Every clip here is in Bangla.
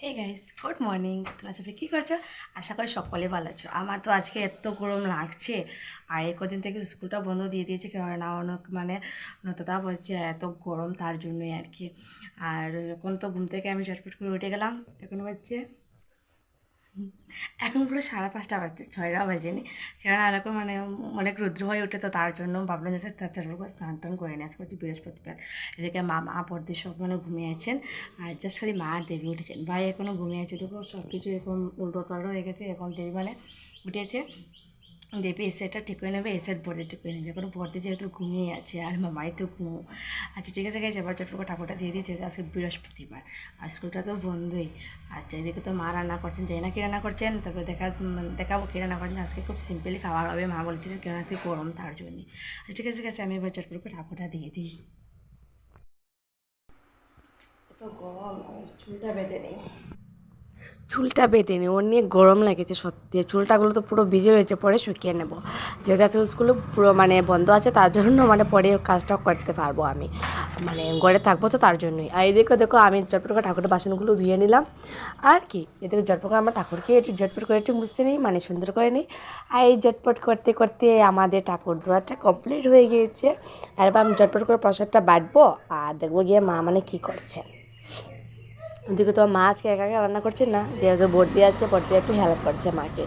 হে গাইস গুড মর্নিং তোমরা সবাই কী করছ? আশা করি সকলে ভালো আছো। আমার তো আজকে এত গরম লাগছে। আর এই কদিন থেকে স্কুলটা বন্ধ দিয়ে দিয়েছে, কেননা অনেক মানে নততা বলছে এত গরম তার জন্যই আর কি। আর এখন তো ঘুম থেকে আমি চটপট করে উঠে গেলাম। এখন হচ্ছে এখন পুরো সাড়ে পাঁচটা বাজছে, ছয়টা বাজেনি। কারণ এরকম মানে অনেক রুদ্র হয়ে ওঠে তো তার জন্য ভাবলাম যে চার চার করে স্নান টান করে নিয়ে আজকে হচ্ছে বৃহস্পতিবার। এদিকে মা মা পর্দি সব মানে ঘুমিয়ে আছেন আর জাস্ট খালি মা দেবী উঠেছেন। ভাই এখনও ঘুমিয়ে আছে, দেখো সব কিছু এখন উল্টো হয়ে গেছে, এখন দেবী মানে উঠেছে। দেবী, এই সেটটা ঠিক করে নেবে, এই সেট ঠিক করে নেবে। কারণ বর্দি যেহেতু ঘুমিয়ে আছে, আর আমার মামাই তো ঘুমো। আচ্ছা ঠিক আছে গেছে এবার চটপট ঠাকুরটা দিয়ে দিয়েছে আজকে বৃহস্পতিবার। আর স্কুলটা তো বন্ধই। আচ্ছা এদিকে তো মা রান্না করছেন যাই না কি রান্না করছেন তারপরে দেখা দেখাবো কি রান্না করছেন। আজকে খুব সিম্পলি খাওয়া হবে, মা বলছিলেন কেন আজকে গরম তার জন্যই আচ্ছা ঠিক আছে গেছে আমি এবার চটপট করে ঠাকুরটা দিয়ে দিই। এত গরম চুলটা বেঁধে নেই। চুলটা বেঁধে নিই ওর নিয়ে গরম লাগেছে সত্যি। চুলটাগুলো তো পুরো ভিজে রয়েছে, পরে শুকিয়ে নেব। যেহেতু আজকে স্কুলে পুরো মানে বন্ধ আছে, তার জন্য মানে পরে কাজটা করতে পারব আমি। মানে ঘরে থাকব তো তার জন্যই। আর এদিকে দেখো আমি ঝটপট করে ঠাকুরের বাসনগুলো ধুয়ে নিলাম। আর কি এদিকে ঝটপট করে আমার ঠাকুরকে একটু ঝটপট করে একটু মুছতে নিই মানে সুন্দর করে নিই। আর এই ঝটপট করতে করতে আমাদের ঠাকুর দোয়ারটা কমপ্লিট হয়ে গিয়েছে। আর এবার আমি ঝটপট করে প্রসাদটা বাটবো, আর দেখব গিয়ে মা মানে কী করছে ওদিকে তো মা আজকে একা একা রান্না করছে না, যেহেতু বর্দি আছে বর্দি একটু হেল্প করছে মাকে।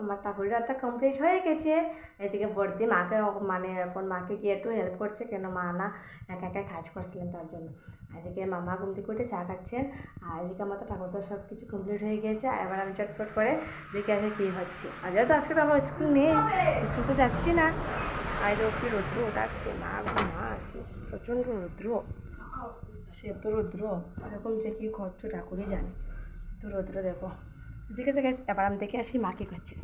আমার ঠাকুর রান্না কমপ্লিট হয়ে গেছে। এদিকে বর্দি মাকে মানে এখন মাকে গিয়ে একটু হেল্প করছে, কেন মা না একা একা কাজ করছিলেন তার জন্য। এদিকে মামা ঘুম উঠে চা খাচ্ছেন। আর এদিকে আমার তো ঠাকুরদা সব কিছু কমপ্লিট হয়ে গিয়েছে আর এবার আমি চটপট করে দেখে আসে কী হচ্ছে। আর যেহেতু আজকে তো আমার স্কুল নেই স্কুল তো যাচ্ছি না। আর কি রৌদ্র ওঠাচ্ছে মা মা প্রচণ্ড রৌদ্র। সে তো রৌদ্র, এরকম যে কী করছ ঠাকুরই জানে। তো রৌদ্র দেখো ঠিক আছে এবার আমি দেখে আসি মা করছি করছে?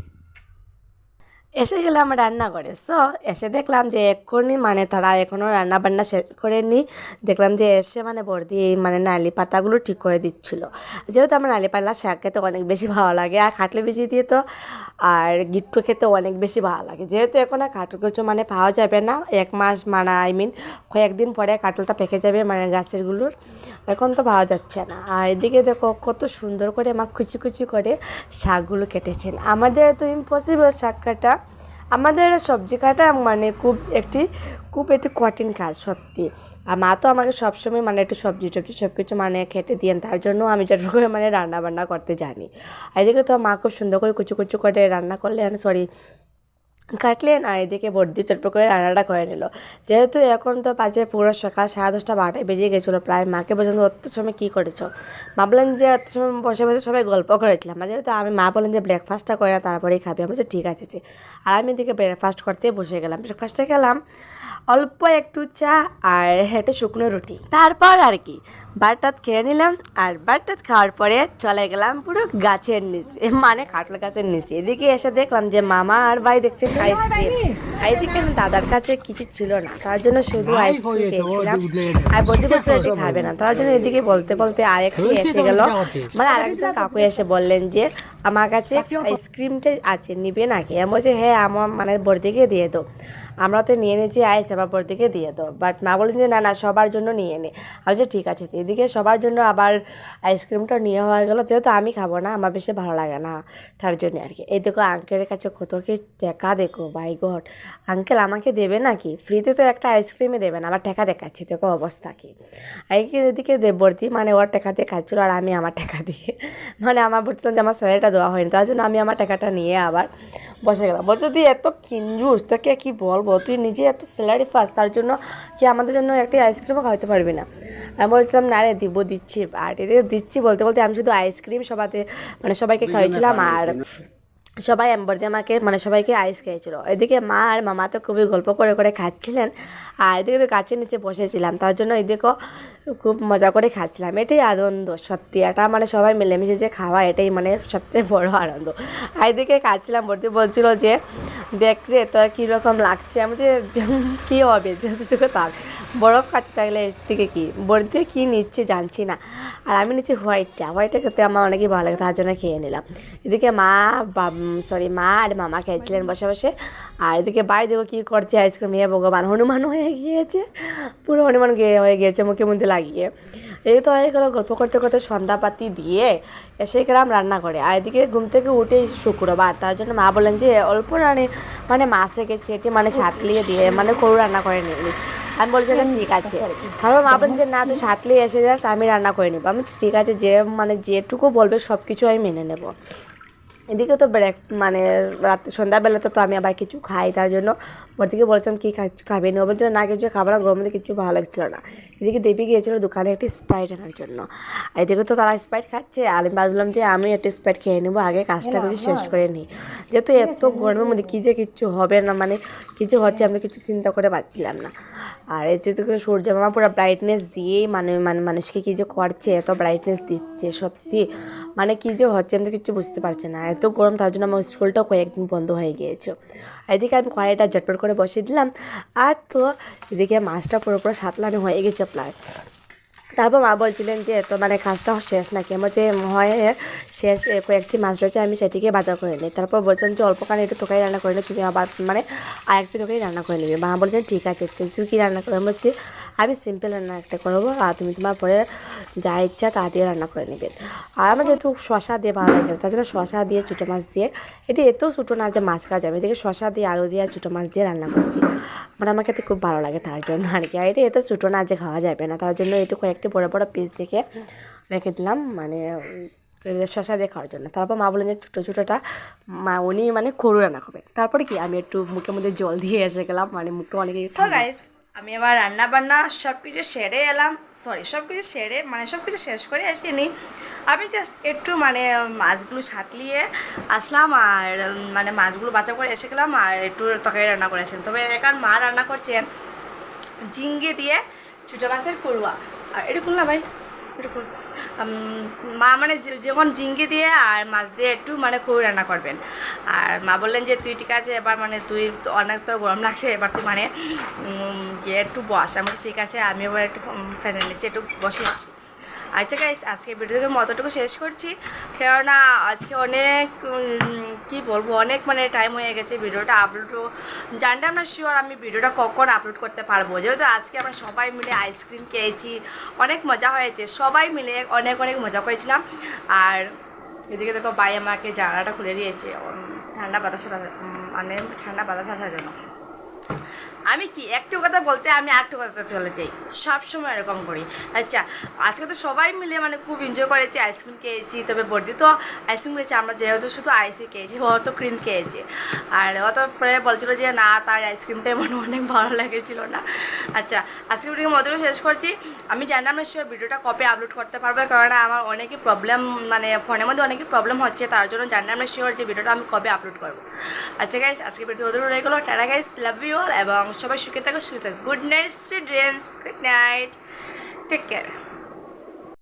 এসে গেলাম রান্নাঘরে সো এসে দেখলাম যে এক্ষুনি মানে তারা এখনও রান্না বান্না শেষ করেনি। দেখলাম যে এসে মানে বর্দি এই মানে নালি পাতাগুলো ঠিক করে দিচ্ছিল। যেহেতু আমার নালি পাতা শাক খেতে অনেক বেশি ভালো লাগে, আর খাটলে বেশি দিয়ে তো, আর গিট্টু খেতে অনেক বেশি ভালো লাগে। যেহেতু এখন আর কাঠল কিছু মানে পাওয়া যাবে না, এক মাস মানে আই মিন কয়েকদিন পরে কাটলটা পেকে যাবে মানে গাছেরগুলোর, এখন তো পাওয়া যাচ্ছে না। আর এদিকে দেখো কত সুন্দর করে মা কুচি কুচি করে শাকগুলো কেটেছেন। আমাদের তো ইম্পসিবল শাক কাটা। আমাদের সবজি কাটা মানে খুব একটি খুব একটি কঠিন কাজ সত্যি। আর মা তো আমাকে সবসময় মানে একটু সবজি টবজি সব কিছু মানে খেটে দিয়ে তার জন্য আমি যতটুকু মানে রান্না বান্না করতে জানি। আর এদিকে তো মা খুব সুন্দর করে কুচু কুচু করে রান্না করলেন সরি কাটলেন আর এদিকে বর্দি চটপট করে রান্নাটা করে নিল। যেহেতু এখন তো বাজে পুরো সকাল, সাড়ে দশটা বারোটায় বেজে গেছিল প্রায়। মাকে পর্যন্ত অত সময় কী করেছ? ভাবলেন যে অত সময় বসে বসে সবাই গল্প করেছিলাম। যেহেতু আমি মা বলেন যে ব্রেকফাস্টটা করে না, তারপরেই খাবি। আমি ঠিক আছে আর আমি এদিকে ব্রেকফাস্ট করতে বসে গেলাম। ব্রেকফাস্টে গেলাম, অল্প একটু চা আর একটা শুকনো রুটি। তারপর আর কি বারটাত খেয়ে নিলাম আর বারটাত খাওয়ার পরে চলে গেলাম পুরো গাছের নিচে মানে কাঁঠাল গাছের নিচে। এদিকে এসে দেখলাম যে মামা আর ভাই দেখছে আইসক্রিম আইসক্রিম দাদার কাছে কিছু ছিল না তার জন্য শুধু আইসক্রিম খেয়েছিলাম। আর বলতে বলতে এটি খাবে না তার জন্য এদিকে বলতে বলতে আরেকটি এসে গেল। মানে আরেকজন কাকু এসে বললেন যে আমার কাছে আইসক্রিমটা আছে নিবে নাকি? আমি বলছি হ্যাঁ আমার মানে বর্দিকে দিয়ে দাও। আমরা তো নিয়ে নিয়েছি আইস আবার বর্দিকে দিয়ে দাও। বাট মা বলেন যে না না সবার জন্য নিয়ে নে। আমি বলছি ঠিক আছে। এদিকে সবার জন্য আবার আইসক্রিমটা নিয়ে হয়ে গেলো যেহেতু আমি খাব না আমার বেশি ভালো লাগে না তার জন্য আর কি। এই দেখো আঙ্কেলের কাছে কত কি টাকা দেখো বাই গড আঙ্কেল আমাকে দেবে নাকি? ফ্রিতে তো একটা আইসক্রিমই দেবে না আবার টাকা দেখাচ্ছি দেখো অবস্থা কি। আইকে এদিকে দেবর্তি মানে ওর টাকা দিয়ে খাচ্ছিলো আর আমি আমার টাকা দিয়ে। মানে আমার বলছিলাম যে আমার স্যালারিটা দেওয়া হয়নি তার জন্য আমি আমার টাকাটা নিয়ে আবার বসে গেলাম। বলছো তুই এত কিঞ্জুস তোকে কি বলব? তুই নিজে এত স্যালারি পাস তার জন্য কি আমাদের জন্য একটি আইসক্রিমও খাওয়াতে পারবি না? আমি বলছিলাম না রে দিব দিচ্ছি। আর দিচ্ছি বলতে বলতে আমি শুধু আইসক্রিম সবাতে মানে সবাইকে খাওয়াইছিলাম আর সবাই এম্বরদি আমাকে মানে সবাইকে আইস খেয়েছিলো। এদিকে মা আর মামা তো খুবই গল্প করে করে খাচ্ছিলেন। আর এদিকে তো গাছের নিচে বসেছিলাম, তার জন্য এদিকেও খুব মজা করে খাচ্ছিলাম। এটাই আনন্দ, সত্যি। এটা মানে সবাই মিলেমিশে যে খাওয়া, এটাই মানে সবচেয়ে বড় আনন্দ। আর এদিকে খাচ্ছিলাম, বলতে বলছিল যে দেখ রে, তোর কীরকম লাগছে? আমি যে কী হবে? যতটুকু থাক। বরফ খাচ্ছে তাহলে এর থেকে কী? বরফ বলতে কী নিচ্ছে জানছি না। আর আমি নিচ্ছি হোয়াইটটা। হোয়াইটটা খেতে আমার অনেকই ভালো লাগে, তার জন্য খেয়ে নিলাম। এদিকে মা সরি মা আর মামা খেয়েছিলেন বসে বসে। আর এদিকে বাড়ি দেখো কী করছে আইসক্রিম। এ ভগবান, হনুমান হয়ে গিয়েছে। পুরো হনুমান হয়ে গিয়েছে, মুখে মধ্যে লাগিয়ে। এই তো হয়ে গেলো গল্প করতে করতে সন্ধ্যাপাতি দিয়ে এসে গেলাম রান্না করে আর এদিকে ঘুম থেকে উঠে শুক্রবার, তার জন্য মা বলেন যে, অল্প রানে মানে মাছ রেখেছি, এটি মানে ছাতলিয়ে দিয়ে মানে করু রান্না করে নিয়ে নিস আমি বলছি এটা ঠিক আছে। তারপর মা বলেন যে, না, তুই ছাতলিয়ে এসে যাস, আমি রান্না করে নেব। আমি ঠিক আছে, যে মানে যেটুকু বলবে সব কিছু আমি মেনে নেব। এদিকে তো ব্রেক মানে রাত সন্ধ্যাবেলাতে তো আমি আবার কিছু খাই তার জন্য ওদিকে বলছিলাম কী খাবে না? বলছিল না কিছু খাবার না গরমের কিছু ভালো লাগছিল না। এদিকে দেবী গিয়েছিল দোকানে একটি স্প্রাইট আনার জন্য। আর এদিকে তো তারা স্প্রাইট খাচ্ছে আর আমি ভাবলাম যে আমি একটু স্প্রাইট খেয়ে নেব আগে কাজটা কিছু শেষ করে নিই যেহেতু এত গরমের মধ্যে কী যে কিচ্ছু হবে না মানে কিছু হচ্ছে আমি কিছু চিন্তা করে পাচ্ছিলাম না। আর এই যে তোকে সূর্য মামা পুরো ব্রাইটনেস দিয়েই মানে মানে মানুষকে কী যে করছে, এত ব্রাইটনেস দিচ্ছে সত্যি। মানে কী যে হচ্ছে আমি তো কিছু বুঝতে পারছি না। এত গরম, তার জন্য আমার স্কুলটাও কয়েকদিন বন্ধ হয়ে গিয়েছে। এদিকে আমি কড়াইটা ঝটপট করে বসিয়ে দিলাম। আর তো এদিকে মাছটা পুরোপুরো সাতলানো হয়ে গেছে প্রায়। তারপর মা বলছিলেন যে তো মানে কাজটা শেষ নাকি? আমার যে হয় শেষ। কয়েকটি মাছ রয়েছে, আমি সেটিকে বাজার করে নিই। তারপর বলছেন যে, অল্প কানে একটু তোকাই রান্না করে নিই তুমি আবার মানে আরেকটি তোকাই রান্না করে নিবি। মা বলছেন, ঠিক আছে, তুই কী রান্না করে? বলছি আমি সিম্পল রান্না একটা করব, আর তুমি তোমার পরে যা ইচ্ছা তা দিয়ে রান্না করে নেবে। আর আমার যেহেতু শশা দিয়ে ভালো লাগে তার জন্য শশা দিয়ে, ছোটো মাছ দিয়ে, এটি এত ছোটো না যে মাছ খাওয়া যাবে। এদিকে শশা দিয়ে, আলু দিয়ে ছোটো মাছ দিয়ে রান্না করছি। মানে আমার খেতে খুব ভালো লাগে তার জন্য আর কি। আর এটা এত ছোটো না যে খাওয়া যাবে না, তার জন্য একটু কয়েকটি বড় বড় পিস দেখে রেখে দিলাম মানে শশা দিয়ে খাওয়ার জন্য। তারপর মা বললেন যে ছোটো ছোটোটা, মা, উনি মানে করু রান্না করবে তারপরে কি, আমি একটু মুখের মধ্যে জল দিয়ে এসে গেলাম মানে মুখটা অনেকে আমি আবার রান্না বান্না সব কিছু সেরে এলাম। সরি সব কিছু সেরে মানে সব কিছু শেষ করে আসিনি। আমি জাস্ট একটু মানে মাছগুলো ছাতলিয়ে আসলাম আর মানে মাছগুলো বাঁচা করে এসে গেলাম আর একটু তরকারি রান্না করেছেন তবে এখন মা রান্না করছেন ঝিঙ্গে দিয়ে ছোটো মাছের কুরুয়া আর এটা করলাম ভাই? এটা উম, মা মানে যখন জিঙ্গি দিয়ে আর মাছ দিয়ে একটু মানে কই রান্না করবেন। আর মা বললেন যে, তুই ঠিক আছে, এবার মানে তুই অনেক তো গরম লাগছে, এবার তুই মানে গিয়ে একটু বস। আমি ঠিক আছে, আমি এবার একটু ফ্যানের নিচে একটু বসে আসি। আচ্ছা গাইস আজকে ভিডিওকে মতটুকু শেষ করছি। কেননা আজকে অনেক কি বলব, অনেক মানে টাইম হয়ে গেছে ভিডিওটা আপলোডও জানতাম না শিওর আমি ভিডিওটা কখন আপলোড করতে পারব। যেহেতু আজকে আমরা সবাই মিলে আইসক্রিম খেয়েছি, অনেক মজা হয়েছে, সবাই মিলে অনেক অনেক মজা করেছিলাম। আর এদিকে দেখো, বাই আমাকে জানালাটা খুলে দিয়েছে। ঠান্ডা বাতাস মানে ঠান্ডা বাতাস আসার জন্য। আমি কি একটু কথা বলতে, আমি আরেকটু কথা চলে যাই। সবসময় এরকম করি। আচ্ছা আজকে তো সবাই মিলে মানে খুব এনজয় করেছি আইসক্রিম খেয়েছি, তবে বর্দি তো আইসক্রিম খেয়েছে, আমরা যেহেতু শুধু আইসি খেয়েছি, ও তো ক্রিম খেয়েছে। আর ও তো পরে বলছিল যে, না, তার আইসক্রিমটাই মানে অনেক ভালো লেগেছিল না। আচ্ছা আজকে ভিডিও মধ্যে শেষ করছি। আমি জানলাম না শিওর ভিডিওটা কবে আপলোড করতে পারবে, কারণ আমার অনেকই প্রবলেম মানে ফোনের মধ্যে অনেকই প্রবলেম হচ্ছে, তার জন্য জানলাম না শিওর যে ভিডিওটা আমি কবে আপলোড করব। আচ্ছা গাইস আজকে ভিডিও রয়ে গেলো। Tata guys love you all এবং সবাই সুখে থাকো সুস্থ থাকো। Good night children good night take care